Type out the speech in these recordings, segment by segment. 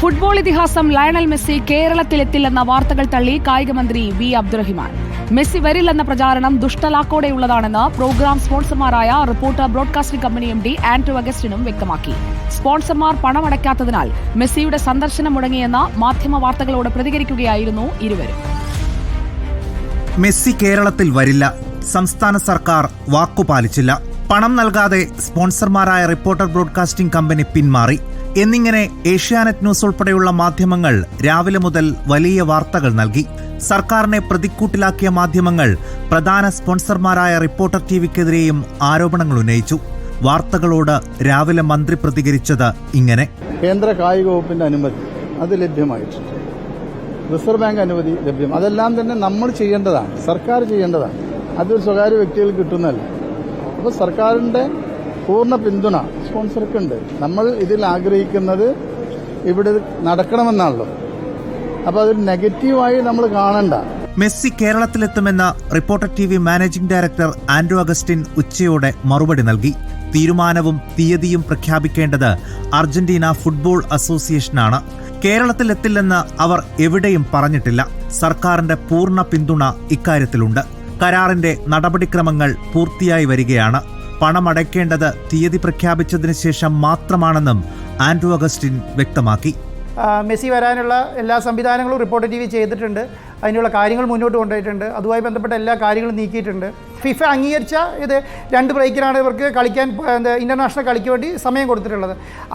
Football ഇതിഹാസം Lionel Messi കേരളത്തിലെത്തില്ലെന്ന വാർത്തകൾ തള്ളി കായികമന്ത്രി വി അബ്ദുറഹിമാൻ. മെസ്സി വരില്ലെന്ന പ്രചാരണം ദുഷ്ടലാക്കോടെയുള്ളതാണെന്ന് programme സ്പോൺസർമാരായ Reporter broadcasting company M D Anto അഗസ്റ്റിനും വ്യക്തമാക്കി. സ്പോൺസർമാർ പണമടയ്ക്കാത്തതിനാൽ മെസ്സിയുടെ സന്ദർശനം മുടങ്ങിയെന്ന മാധ്യമ വാർത്തകളോട് പ്രതികരിക്കുകയായിരുന്നു ഇരുവരും. മെസ്സി കേരളത്തിൽ വരില്ല. സംസ്ഥാന സർക്കാർ വാക്കുപാലിച്ചില്ല പണം നൽകാതെ സ്പോൺസർമാരായ റിപ്പോർട്ടർ ബ്രോഡ്കാസ്റ്റിംഗ് കമ്പനി പിന്മാറി. എന്നിങ്ങനെ ഏഷ്യാനെറ്റ് ന്യൂസ് ഉൾപ്പെടെയുള്ള മാധ്യമങ്ങൾ രാവിലെ മുതൽ വലിയ വാർത്തകൾ നൽകി. സർക്കാരിനെ പ്രതിക്കൂട്ടിലാക്കിയ മാധ്യമങ്ങൾ പ്രധാന സ്പോൺസർമാരായ റിപ്പോർട്ടർ ടിവിക്കെതിരെയും ആരോപണങ്ങൾ ഉന്നയിച്ചു. വാർത്തകളോട് രാവിലെ മന്ത്രി പ്രതികരിച്ചത് ഇങ്ങനെ. കേന്ദ്ര കായിക വകുപ്പിന്റെ അനുമതി അത് ലഭ്യമായിട്ടുണ്ട്. റിസർവ് ബാങ്ക് അനുമതി ലഭ്യം. അതെല്ലാം തന്നെ നമ്മൾ ചെയ്യേണ്ടതാണ്. സർക്കാർ ചെയ്യേണ്ടതാണ്. അതൊരു സ്വകാര്യ വ്യക്തികൾ കിട്ടുന്നതല്ല. അപ്പോൾ സർക്കാരിന്റെ പൂർണ പിന്തുണ സ്പോൺസർക്ക് ഉണ്ട് നമ്മൾ ഇതിൽ ആഗ്രഹിക്കുന്നത് ഇവിടെ നടക്കണമെന്നാണല്ലോ. അപ്പോൾ അതൊരു നെഗറ്റീവായി നമ്മൾ കാണണ്ട. Messi കേരളത്തിലെത്തുമെന്ന Reporter T V managing director Anto Augustine ഉച്ചയോടെ മറുപടി നൽകി. തീരുമാനവും തീയതിയും പ്രഖ്യാപിക്കേണ്ടത് അർജന്റീന ഫുട്ബോൾ അസോസിയേഷനാണ്. കേരളത്തിലെത്തില്ലെന്ന് അവർ എവിടെയും പറഞ്ഞിട്ടില്ല. സർക്കാരിന്റെ പൂർണ പിന്തുണ ഇക്കാര്യത്തിലുണ്ട്. കരാറിന്റെ നടപടിക്രമങ്ങൾ പൂർത്തിയായി വരികയാണ്. പണമടയ്ക്കേണ്ടത് തീയതി പ്രഖ്യാപിച്ചതിന് ശേഷം മാത്രമാണെന്നും ആൻഡ്രൂ അഗസ്റ്റിൻ വ്യക്തമാക്കി. മെസ്സി വരാനുള്ള എല്ലാ സംവിധാനങ്ങളും റിപ്പോർട്ട് ടി ചെയ്തിട്ടുണ്ട്. അതിനുള്ള കാര്യങ്ങൾ മുന്നോട്ട് കൊണ്ടുപോയിട്ടുണ്ട്. അതുമായി ബന്ധപ്പെട്ട എല്ലാ കാര്യങ്ങളും നീക്കിയിട്ടുണ്ട്. ഫിഫ അംഗീകരിച്ച ഇത് രണ്ട് ബ്രേക്കിനാണ് ഇവർക്ക് കളിക്കാൻ ഇന്റർനാഷണൽ കളിക്ക് വേണ്ടി സമയം കൊടുത്തിട്ടുള്ളത്.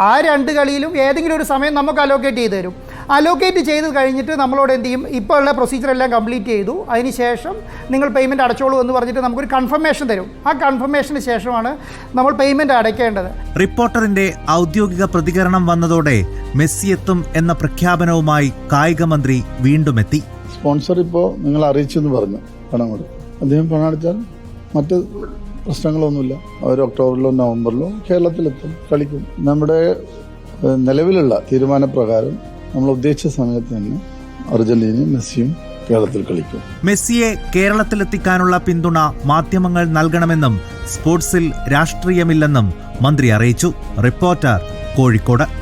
ആ രണ്ട് കളിയിലും ഏതെങ്കിലും ഒരു സമയം നമുക്ക് അലോക്കേറ്റ് ചെയ്ത് തരും. അലോക്കേറ്റ് ചെയ്ത് കഴിഞ്ഞിട്ട് നമ്മളോട് എന്ത് ചെയ്യും? ഇപ്പോൾ ഉള്ള പ്രൊസീജിയർ എല്ലാം കംപ്ലീറ്റ് ചെയ്തു. അതിന് ശേഷം നിങ്ങൾ പേയ്മെന്റ് അടച്ചോളൂ എന്ന് പറഞ്ഞിട്ട് നമുക്കൊരു കൺഫർമേഷൻ തരും. ആ കൺഫർമേഷന് ശേഷമാണ് നമ്മൾ പേയ്മെന്റ് അടയ്ക്കേണ്ടത്. റിപ്പോർട്ടറിന്റെ ഔദ്യോഗിക പ്രതികരണം വന്നതോടെ മെസ്സി എത്തും എന്ന പ്രഖ്യാപനവുമായി കായിക മന്ത്രി വീണ്ടും എത്തി. സ്പോൺസർ ഇപ്പോൾ നിങ്ങൾ അറിയിച്ചെന്ന് പറഞ്ഞു. പണം കൊടുക്കും അദ്ദേഹം പണം അടച്ചാൽ മറ്റ് പ്രശ്നങ്ങളൊന്നുമില്ല. അവർ ഒക്ടോബറിലോ നവംബറിലോ കേരളത്തിലെത്തും കളിക്കും. നമ്മുടെ നിലവിലുള്ള തീരുമാനപ്രകാരം നമ്മൾ ഉദ്ദേശിച്ച സമയത്ത് തന്നെ അർജന്റീനയും മെസ്സിയും കേരളത്തിൽ കളിക്കും. മെസ്സിയെ കേരളത്തിലെത്തിക്കാനുള്ള പിന്തുണ മാധ്യമങ്ങൾ നൽകണമെന്നും സ്പോർട്സിൽ രാഷ്ട്രീയമില്ലെന്നും മന്ത്രി അറിയിച്ചു. റിപ്പോർട്ടർ കോഴിക്കോട്.